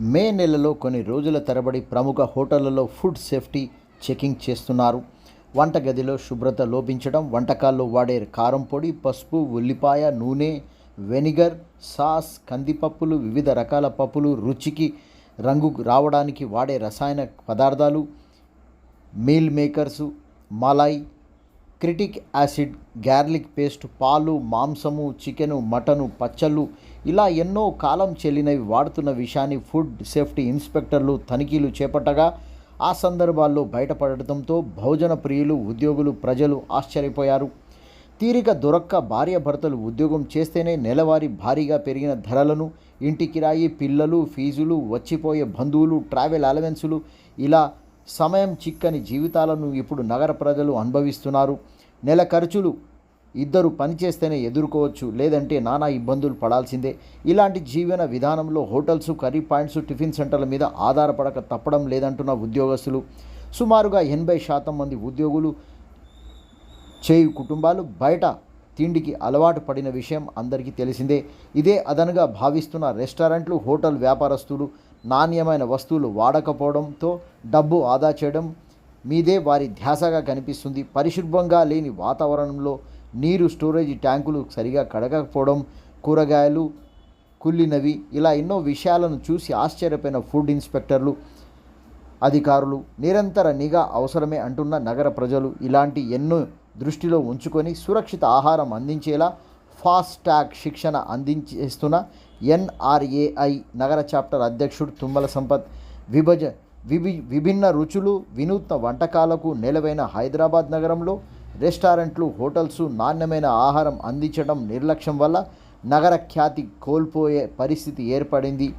మే నెలలో కొన్ని రోజుల తరబడి ప్రముఖ హోటళ్ళలో ఫుడ్ సేఫ్టీ చెకింగ్ చేస్తున్నారు. వంటగదిలో శుభ్రత లోపించడం వంటకాల్లో వాడే కారం పొడి పసుపు ఉల్లిపాయ నూనె వెనిగర్ సాస్ కందిపప్పులు వివిధ రకాల పప్పులు రుచికి రంగు రావడానికి వాడే రసాయన పదార్థాలు మీల్ మేకర్సు మలాయ్ క్రిటిక్ యాసిడ్ గార్లిక్ పేస్ట్ పాలు మాంసము చికెను మటను పచ్చళ్ళు ఇలా ఎన్నో కాలం చెల్లినవి వాడుతున్న విషయాన్ని ఫుడ్ సేఫ్టీ ఇన్స్పెక్టర్లు తనిఖీలు చేపట్టగా ఆ సందర్భాల్లో బయటపడటంతో భోజన ప్రియులు ఉద్యోగులు ప్రజలు ఆశ్చర్యపోయారు. తీరిక దొరక్క భార్యాభర్తలు ఉద్యోగం చేస్తేనే నెలవారీ భారీగా పెరిగిన ధరలను ఇంటి కిరాయి పిల్లలు ఫీజులు వచ్చిపోయే బంధువులు ట్రావెల్ అలవెన్సులు ఇలా సమయం చిక్కని జీవితాలను ఇప్పుడు నగర ప్రజలు అనుభవిస్తున్నారు. నెల ఖర్చులు ఇద్దరు పనిచేస్తేనే ఎదుర్కోవచ్చు. లేదంటే నానా ఇబ్బందులు పడాల్సిందే. ఇలాంటి జీవన విధానంలో హోటల్స్ కర్రీ పాయింట్స్ టిఫిన్ సెంటర్ల మీద ఆధారపడక తప్పడం లేదంటున్న ఉద్యోగస్తులు. సుమారుగా ఎనభై శాతం మంది ఉద్యోగులు చేయు కుటుంబాలు బయట తిండికి అలవాటు పడిన విషయం అందరికీ తెలిసిందే. ఇదే అదనుగా భావిస్తున్న రెస్టారెంట్లు హోటల్ వ్యాపారస్తులు నాణ్యమైన వస్తువులు వాడకపోవడంతో డబ్బు ఆదా చేయడం మీదే వారి ధ్యాసగా కనిపిస్తుంది. పరిశుభ్రంగా లేని వాతావరణంలో నీరు స్టోరేజ్ ట్యాంకులు సరిగా కడగకపోవడం కూరగాయలు కుళ్ళినవి ఇలా ఎన్నో విషయాలను చూసి ఆశ్చర్యపోయిన ఫుడ్ ఇన్స్పెక్టర్లు అధికారులు నిరంతర నిఘా అవసరమే అంటున్న నగర ప్రజలు ఇలాంటి ఎన్నో దృష్టిలో ఉంచుకొని సురక్షిత ఆహారం అందించేలా ఫాస్ట్ ట్యాగ్ శిక్షణ అందించేస్తున్న ఎన్ఆర్ఏఐ నగర చాప్టర్ అధ్యక్షుడు తుమ్మల సంపత్ విభజ విభి విభిన్న రుచులు వినూత్న వంటకాలకు నెలవైన హైదరాబాద్ నగరంలో రెస్టారెంట్లు హోటల్స్ నాణ్యమైన ఆహారం అందించడం నిర్లక్ష్యం వల్ల నగర ఖ్యాతి కోల్పోయే పరిస్థితి ఏర్పడింది.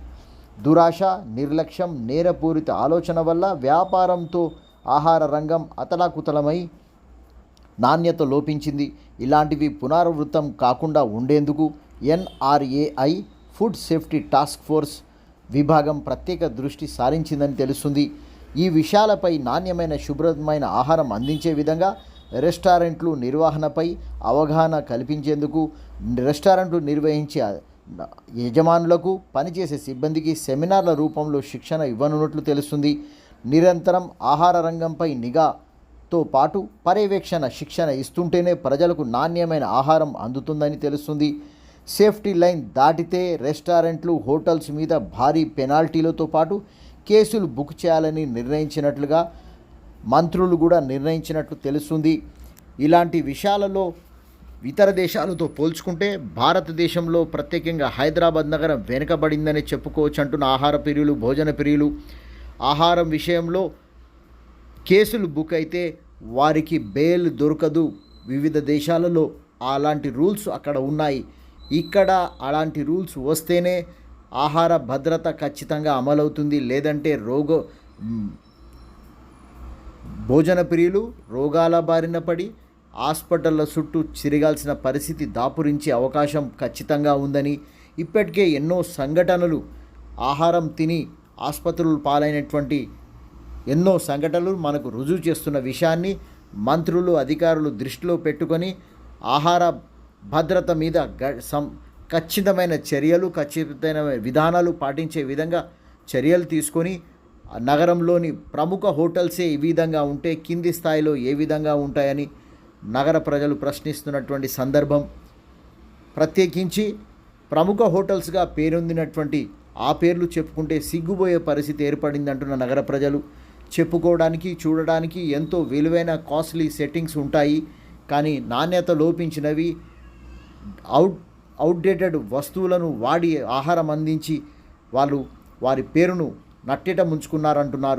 దురాశ నిర్లక్ష్యం నేరపూరిత ఆలోచన వల్ల వ్యాపారంతో ఆహార రంగం అతలాకుతలమై నాణ్యత లోపించింది. ఇలాంటివి పునరావృతం కాకుండా ఉండేందుకు NRAI food safety task force విభాగం ప్రత్యేక దృష్టి సారించిందని తెలుస్తుంది. ఈ విషయాలపై నాణ్యమైన శుభ్రమైన ఆహారం అందించే విధంగా రెస్టారెంట్లు నిర్వహణపై అవగాహన కల్పించేందుకు రెస్టారెంట్లు నిర్వహించే యజమానులకు పనిచేసే సిబ్బందికి సెమినార్ల రూపంలో శిక్షణ ఇవ్వనున్నట్లు తెలుస్తుంది. నిరంతరం ఆహార రంగంపై నిఘాతో పాటు పర్యవేక్షణ శిక్షణ ఇస్తుంటేనే ప్రజలకు నాణ్యమైన ఆహారం అందుతుందని తెలుస్తుంది. సేఫ్టీ లైన్ దాటితే రెస్టారెంట్లు హోటల్స్ మీద భారీ పెనాల్టీలతో పాటు కేసులు బుక్ చేయాలని నిర్ణయించినట్లుగా మంత్రులు కూడా నిర్ణయించినట్లు తెలుస్తుంది. ఇలాంటి విషయాలలో ఇతర దేశాలతో పోల్చుకుంటే భారతదేశంలో ప్రత్యేకంగా హైదరాబాద్ నగరం వెనుకబడిందని చెప్పుకోవచ్చు అంటున్న ఆహార ప్రియులు భోజన ప్రియులు. ఆహారం విషయంలో కేసులు బుక్ అయితే వారికి బెయిల్ దొరకదు. వివిధ దేశాలలో అలాంటి రూల్స్ అక్కడ ఉన్నాయి. ఇక్కడ అలాంటి రూల్స్ వస్తేనే ఆహార భద్రత ఖచ్చితంగా అమలవుతుంది. లేదంటే రోగ భోజన ప్రియులు రోగాల బారిన పడి హాస్పిటళ్ళ చుట్టూ చిరగాల్సిన పరిస్థితి దాపురించే అవకాశం ఖచ్చితంగా ఉందని ఇప్పటికే ఎన్నో సంఘటనలు ఆహారం తిని ఆసుపత్రులు పాలైనటువంటి ఎన్నో సంఘటనలు మనకు రుజువు చేస్తున్న విషయాన్ని మంత్రులు అధికారులు దృష్టిలో పెట్టుకొని ఆహార భద్రత మీద గ సం ఖచ్చితమైన చర్యలు ఖచ్చితమైన విధానాలు పాటించే విధంగా చర్యలు తీసుకొని నగరంలోని ప్రముఖ హోటల్సే ఈ విధంగా ఉంటే కింది స్థాయిలో ఏ విధంగా ఉంటాయని నగర ప్రజలు ప్రశ్నిస్తున్నటువంటి సందర్భం. ప్రత్యేకించి ప్రముఖ హోటల్స్గా పేరొందినటువంటి ఆ పేర్లు చెప్పుకుంటే సిగ్గుపోయే పరిస్థితి ఏర్పడింది అంటున్న నగర ప్రజలు. చెప్పుకోవడానికి చూడడానికి ఎంతో విలువైన కాస్ట్లీ సెట్టింగ్స్ ఉంటాయి. కానీ నాణ్యత లోపించినవి అవుట్ అవుట్డేటెడ్ వస్తువులను వాడి ఆహారం అందించి వాళ్ళు వారి పేరును నట్టేట ముంచుకున్నారంటున్నారు.